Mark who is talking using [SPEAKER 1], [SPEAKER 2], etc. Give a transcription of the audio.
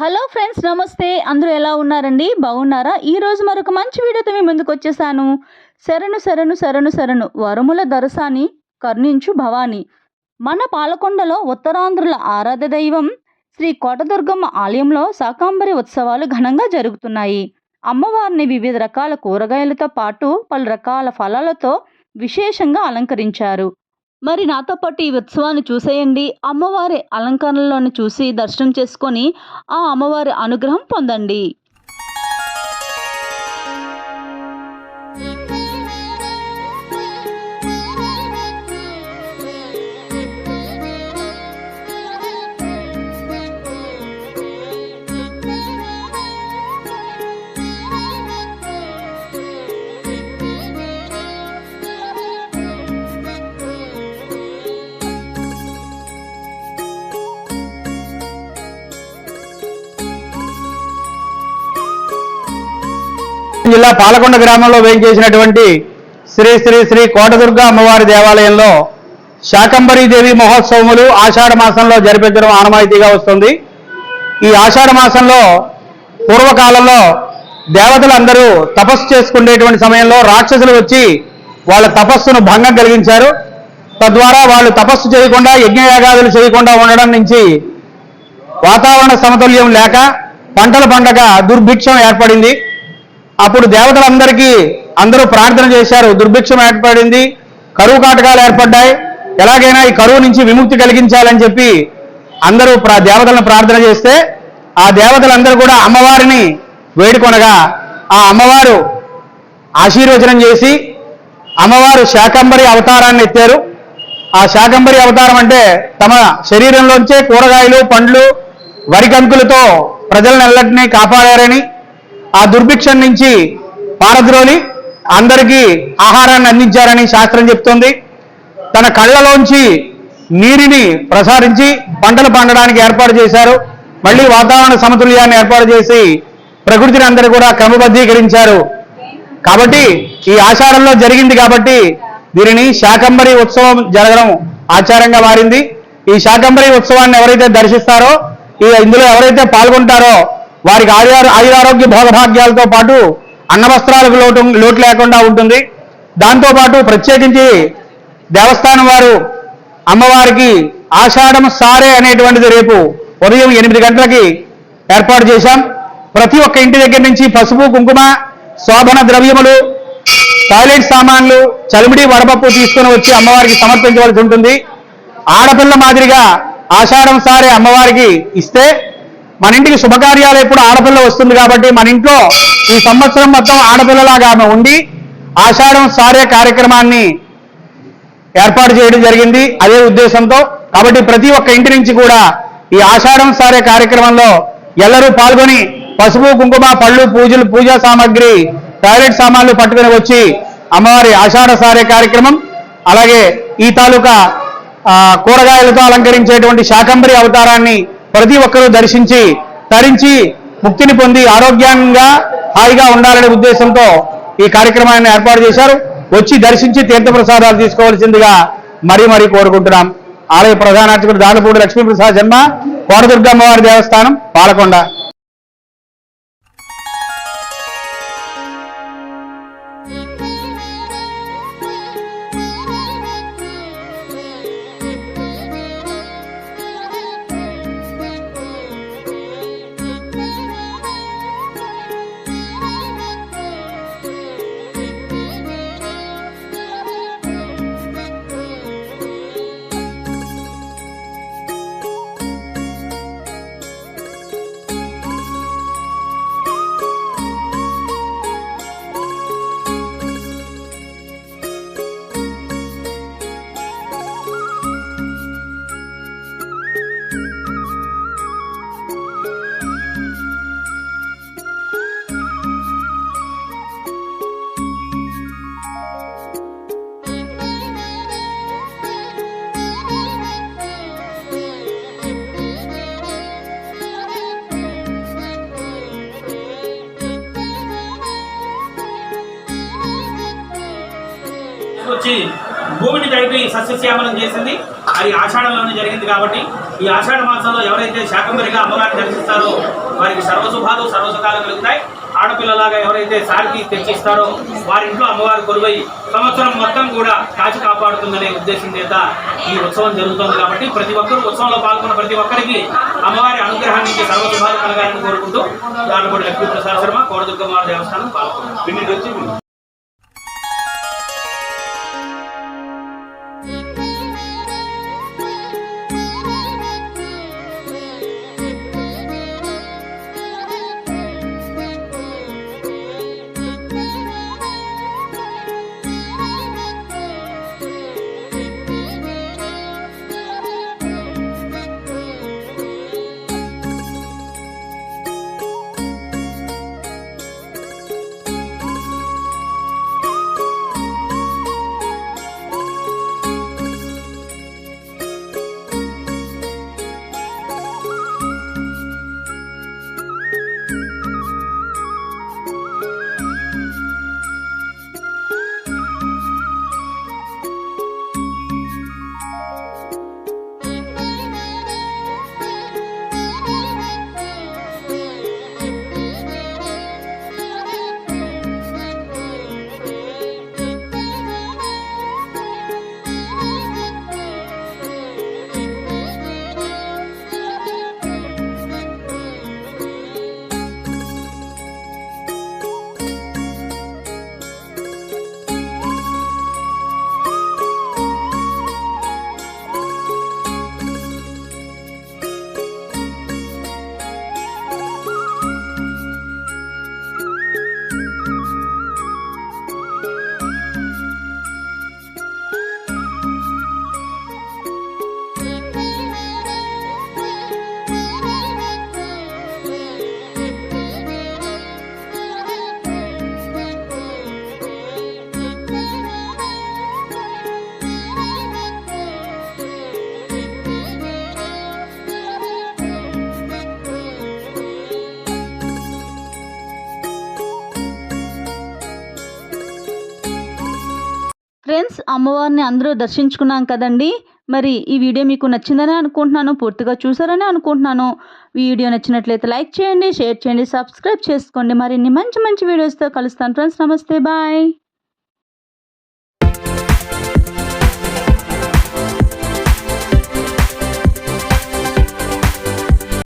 [SPEAKER 1] Hello friends నమస్తే. అందరూ ఎలా ఉన్నారండి? బాగున్నారా? ఈరోజు మరొక మంచి వీడియోతో మీ ముందుకు వచ్చేసాను. శరణు శరణు శరణు శరణు. వరముల దరసాని కరుణించు భవాని. మన పాలకొండలో ఉత్తరాంధ్రుల ఆరాధ దైవం శ్రీ కోటదుర్గమ్మ ఆలయంలో శాకాంబరి ఉత్సవాలు ఘనంగా జరుగుతున్నాయి. అమ్మవారిని వివిధ రకాల కూరగాయలతో పాటు పలు రకాల ఫలాలతో విశేషంగా అలంకరించారు. మరి నాతో పాటు ఈ ఉత్సవాన్ని చూసేయండి. అమ్మవారి అలంకరణలను చూసి దర్శనం చేసుకొని ఆ అమ్మవారి అనుగ్రహం పొందండి.
[SPEAKER 2] జిల్లా పాలకొండ గ్రామంలో వేయించేసినటువంటి శ్రీ శ్రీ శ్రీ కోటదుర్గ అమ్మవారి దేవాలయంలో శాకంబరీదేవి మహోత్సవములు ఆషాఢ మాసంలో జరిపించడం ఆనవాయితీగా వస్తుంది. ఈ ఆషాఢ మాసంలో పూర్వకాలంలో దేవతలందరూ తపస్సు చేసుకునేటువంటి సమయంలో రాక్షసులు వచ్చి వాళ్ళ తపస్సును భంగం కలిగించారు. తద్వారా వాళ్ళు తపస్సు చేయకుండా యజ్ఞయాగాదులు చేయకుండా ఉండడం నుంచి వాతావరణ సమతుల్యం లేక పంటల పండగ దుర్భిక్షం ఏర్పడింది. అప్పుడు దేవతలందరికీ అందరూ ప్రార్థన చేశారు. దుర్భిక్షం ఏర్పడింది. కరువు కాటకాలు ఏర్పడ్డాయి. ఎలాగైనా ఈ కరువు నుంచి విముక్తి కలిగించాలని చెప్పి అందరూ దేవతలను ప్రార్థన చేస్తే ఆ దేవతలందరూ కూడా అమ్మవారిని వేడుకొనగా ఆ అమ్మవారు ఆశీర్వచనం చేసి అమ్మవారు శాకంబరి అవతారాన్ని ఎత్తారు. ఆ శాకంబరి అవతారం అంటే తమ శరీరంలోంచే కూరగాయలు పండ్లు వరికంకులతో ప్రజలనెల్లటినీ కాపాడారని ఆ దుర్భిక్షం నుంచి పారద్రోలి అందరికీ ఆహారాన్ని అందించారని శాస్త్రం చెప్తోంది. తన కళ్ళలోంచి నీటిని ప్రసారించి పంటలు పండడానికి ఏర్పాటు చేశారు. మళ్ళీ వాతావరణ సమతుల్యాన్ని ఏర్పాటు చేసి ప్రకృతిని అందరూ కూడా క్రమబద్ధీకరించారు. కాబట్టి ఈ ఆషాఢంలో జరిగింది కాబట్టి దీనిని శాకంబరి ఉత్సవం జరగడం ఆచారంగా మారింది. ఈ శాకంబరి ఉత్సవాన్ని ఎవరైతే దర్శిస్తారో ఈ ఇందులో ఎవరైతే పాల్గొంటారో వారికి ఆయు ఆయురారోగ్య భోగభాగ్యాలతో పాటు అన్నవస్త్రాలకు లోటు లోటు లేకుండా ఉంటుంది. దాంతోపాటు ప్రత్యేకించి దేవస్థానం వారు అమ్మవారికి ఆషాఢం సారే అనేటువంటిది రేపు ఉదయం ఎనిమిది గంటలకి ఏర్పాటు చేశాం. ప్రతి ఒక్క ఇంటి దగ్గర నుంచి పసుపు కుంకుమ శోభన ద్రవ్యములు టాయిలెట్ సామాన్లు చలిమిడి వడపప్పు తీసుకుని వచ్చి అమ్మవారికి సమర్పించవలసి ఉంటుంది. ఆడపిల్ల మాదిరిగా ఆషాఢం సారే అమ్మవారికి ఇస్తే మన ఇంటికి శుభకార్యాలు ఎప్పుడు ఆడపిల్ల వస్తుంది కాబట్టి మన ఇంట్లో ఈ సంవత్సరం మొత్తం ఆడపిల్లలాగా ఆమె ఉండి ఆషాఢం సారే కార్యక్రమాన్ని ఏర్పాటు చేయడం జరిగింది. అదే ఉద్దేశంతో కాబట్టి ప్రతి ఒక్క ఇంటి నుంచి కూడా ఈ ఆషాఢం సారే కార్యక్రమంలో ఎల్లరూ పాల్గొని పసుపు కుంకుమ పళ్ళు పూజలు పూజా సామాగ్రి టాయిలెట్ సామాన్లు పట్టుకుని వచ్చి అమ్మవారి ఆషాఢ సారే కార్యక్రమం అలాగే ఈ తాలూకా కూరగాయలతో అలంకరించేటువంటి శాకంబరి అవతారాన్ని ప్రతి ఒక్కరూ దర్శించి తరించి ముక్తిని పొంది ఆరోగ్యంగా హాయిగా ఉండాలనే ఉద్దేశంతో ఈ కార్యక్రమాన్ని ఏర్పాటు చేశారు. వచ్చి దర్శించి తీర్థప్రసాదాలు తీసుకోవాల్సిందిగా మరీ మరీ కోరుకుంటున్నాం. ఆలయ ప్రధానార్చకుడు దానపూడి లక్ష్మీప్రసాద్ జన్మ కోటదుర్గమ్మవారి దేవస్థానం పాలకొండ.
[SPEAKER 3] వచ్చి భూమిని తడిపి సస్యశ్యామలం చేసింది. అది ఆషాఢంలోనే జరిగింది కాబట్టి ఈ ఆషాఢ మాసంలో ఎవరైతే శాకంబరిగా అమ్మవారిని దర్శిస్తారో వారికి సర్వశుభాలు సర్వసుఖాలు కలుగుతాయి. ఆడపిల్లలాగా ఎవరైతే సారికి తెచ్చిస్తారో వారి ఇంట్లో అమ్మవారి కొలువై సంవత్సరం మొత్తం కూడా కాచి కాపాడుతుందనే ఉద్దేశం చేత ఈ ఉత్సవం జరుగుతోంది కాబట్టి ప్రతి ఒక్కరూ ఉత్సవంలో పాల్గొన్న ప్రతి ఒక్కరికి అమ్మవారి అనుగ్రహానికి సర్వశుభాలు కలగాలని కోరుకుంటూ దానిపూడి లక్ష్మీ ప్రసాద్ శర్మ కోడదుర్గమ్మ దేవస్థానం పాల్గొన్నారు
[SPEAKER 1] ఫ్రెండ్స్ అమ్మవారిని అందరూ దర్శించుకున్నాం కదండి. మరి ఈ వీడియో మీకు నచ్చిందని అనుకుంటున్నాను పూర్తిగా చూసారని అనుకుంటున్నాను. వీడియో నచ్చినట్లయితే లైక్ చేయండి షేర్ చేయండి సబ్స్క్రైబ్ చేసుకోండి. మరిన్ని మంచి మంచి వీడియోస్తో కలుస్తాను ఫ్రెండ్స్. నమస్తే బాయ్.